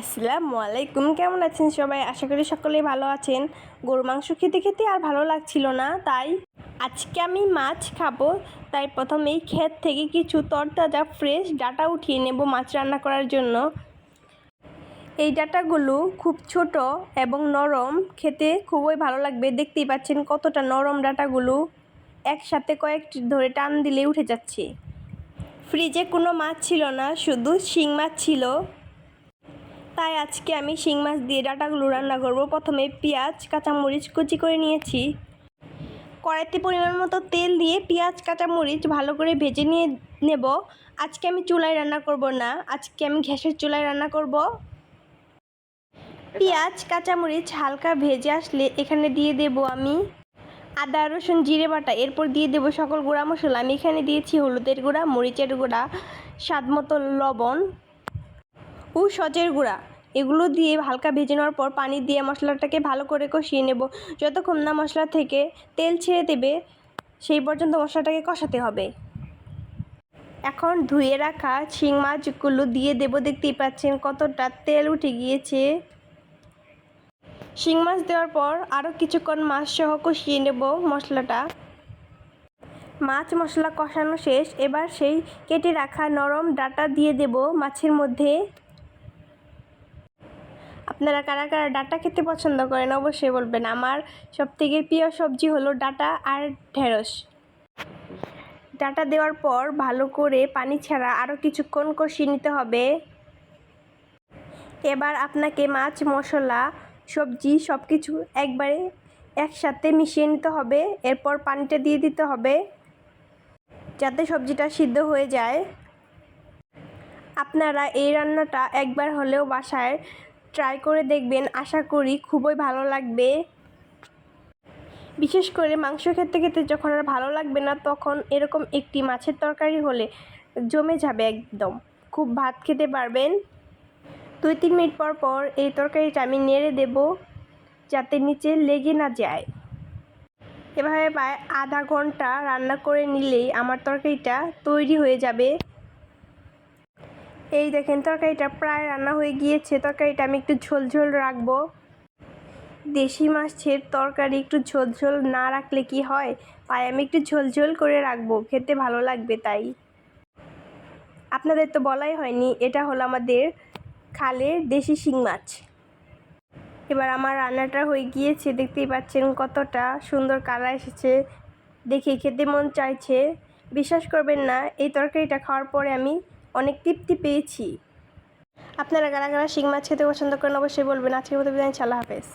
আসসালামু আলাইকুম কেমন আছেন সবাই? আশা করি সকলেই ভালো আছেন। গরু মাংস খেতে খেতে আর ভালো লাগছিল না, তাই আজকে আমি মাছ খাব। তাই প্রথমেই ক্ষেত থেকে কিছু তরতাজা ফ্রেশ ডাটা উঠিয়ে নেব মাছ রান্না করার জন্য। এই ডাটাগুলো খুব ছোট এবং নরম, খেতে খুবই ভালো লাগবে। দেখতেই পাচ্ছেন কতটা নরম ডাটাগুলো। একসাথে কয়েকটি ধরে টান দিলে উঠে যাচ্ছে। ফ্রিজে কোনো মাছ ছিল না, শুধু শিং মাছ ছিল। তাই আজকে আমি শিং মাছ দিয়ে ডাটাগুলো রান্না করব। প্রথমে পেঁয়াজ, কাঁচামরিচ কুচি করে নিয়েছি। কড়াইতে পরিমাণ মতো তেল দিয়ে পেঁয়াজ, কাঁচামরিচ ভালো করে ভেজে নিয়ে নেব। আজকে আমি চুলায় রান্না করব না, আজকে আমি গ্যাসের চুলায় রান্না করব। পেঁয়াজ, কাঁচামরিচ হালকা ভেজে আসলে এখানে দিয়ে দেব আমি আদা, রসুন, জিরে বাটা। এরপর দিয়ে দেবো সকল গুঁড়া মশলা। আমি এখানে দিয়েছি হলুদের গুঁড়া, মরিচের গুঁড়া স্বাদ মতো লবণ। ও সজের গুঁড়া। এগুলো দিয়ে হালকা ভেজে নেওয়ার পর পানি দিয়ে মশলাটাকে ভালো করে কষিয়ে নেব। যতক্ষণ না মশলা থেকে তেল ছেড়ে দেবে, সেই পর্যন্ত মশলাটাকে কষাতে হবে। এখন ধুয়ে রাখা শিং মাছগুলো দিয়ে দেব। দেখতেই পাচ্ছেন কতটা তেল উঠে গিয়েছে। শিং মাছ দেওয়ার পর আরও কিছুক্ষণ মাছ সহ কষিয়ে নেব মশলাটা। মাছ মশলা কষানো শেষ। এবার সেই কেটে রাখা নরম ডাটা দিয়ে দেব মাছের মধ্যে। আপনারা কারা কারা ডাটা খেতে পছন্দ করেন অবশ্যই বলবেন। আমার সবথেকে প্রিয় সবজি হলো ডাটা আর ঢেঁড়স। ডাটা দেওয়ার পর ভালো করে পানি ছাড়া আরও কিছুক্ষণ কষিয়ে নিতে হবে। এবার আপনাকে মাছ, মশলা, সবজি সব কিছু একবারে একসাথে মিশিয়ে নিতে হবে। এরপর পানিটা দিয়ে দিতে হবে যাতে সবজিটা সিদ্ধ হয়ে যায়। আপনারা এই রান্নাটা একবার হলেও বাসায় ট্রাই করে দেখবেন। আশা করি খুবই ভালো লাগবে। বিশেষ করে মাংস খেতে খেতে যখন আর ভালো লাগবে না, তখন এরকম একটি মাছের তরকারি হলে জমে যাবে একদম। খুব ভাত খেতে পারবেন। দুই তিন মিনিট পর পর এই তরকারিটা আমি নেড়ে দেব যাতে নিচে লেগে না যায়। এভাবে প্রায় আধা ঘণ্টা রান্না করে নিলেই আমার তরকারিটা তৈরি হয়ে যাবে। এই দেখেন, তরকারিটা প্রায় রান্না হয়ে গিয়েছে। তরকারিটা আমি একটু ঝোল ঝোল রাখব। দেশি মাছের তরকারি একটু ঝোল ঝোল না রাখলে কি হয়? তাই আমি একটু ঝোল ঝোল করে রাখব। খেতে ভালো লাগবে তাই। আপনাদের তো বলাই হয়নি, এটা হলো আমাদের খালের দেশি শিং মাছ। এবার আমার রান্নাটা হয়ে গিয়েছে, দেখতেই পাচ্ছেন কতটা সুন্দর কালার এসেছে। দেখে খেতে মন চাইছে। বিশ্বাস করবেন না, এই তরকারিটা খাওয়ার পরে আমি অনেক তৃপ্তি পেয়েছি। আপনারা কারা কারা শিং মাছ খেতে পছন্দ করেন অবশ্যই বলবেন। আজকের মতো বিদায় চালা হাফেজ।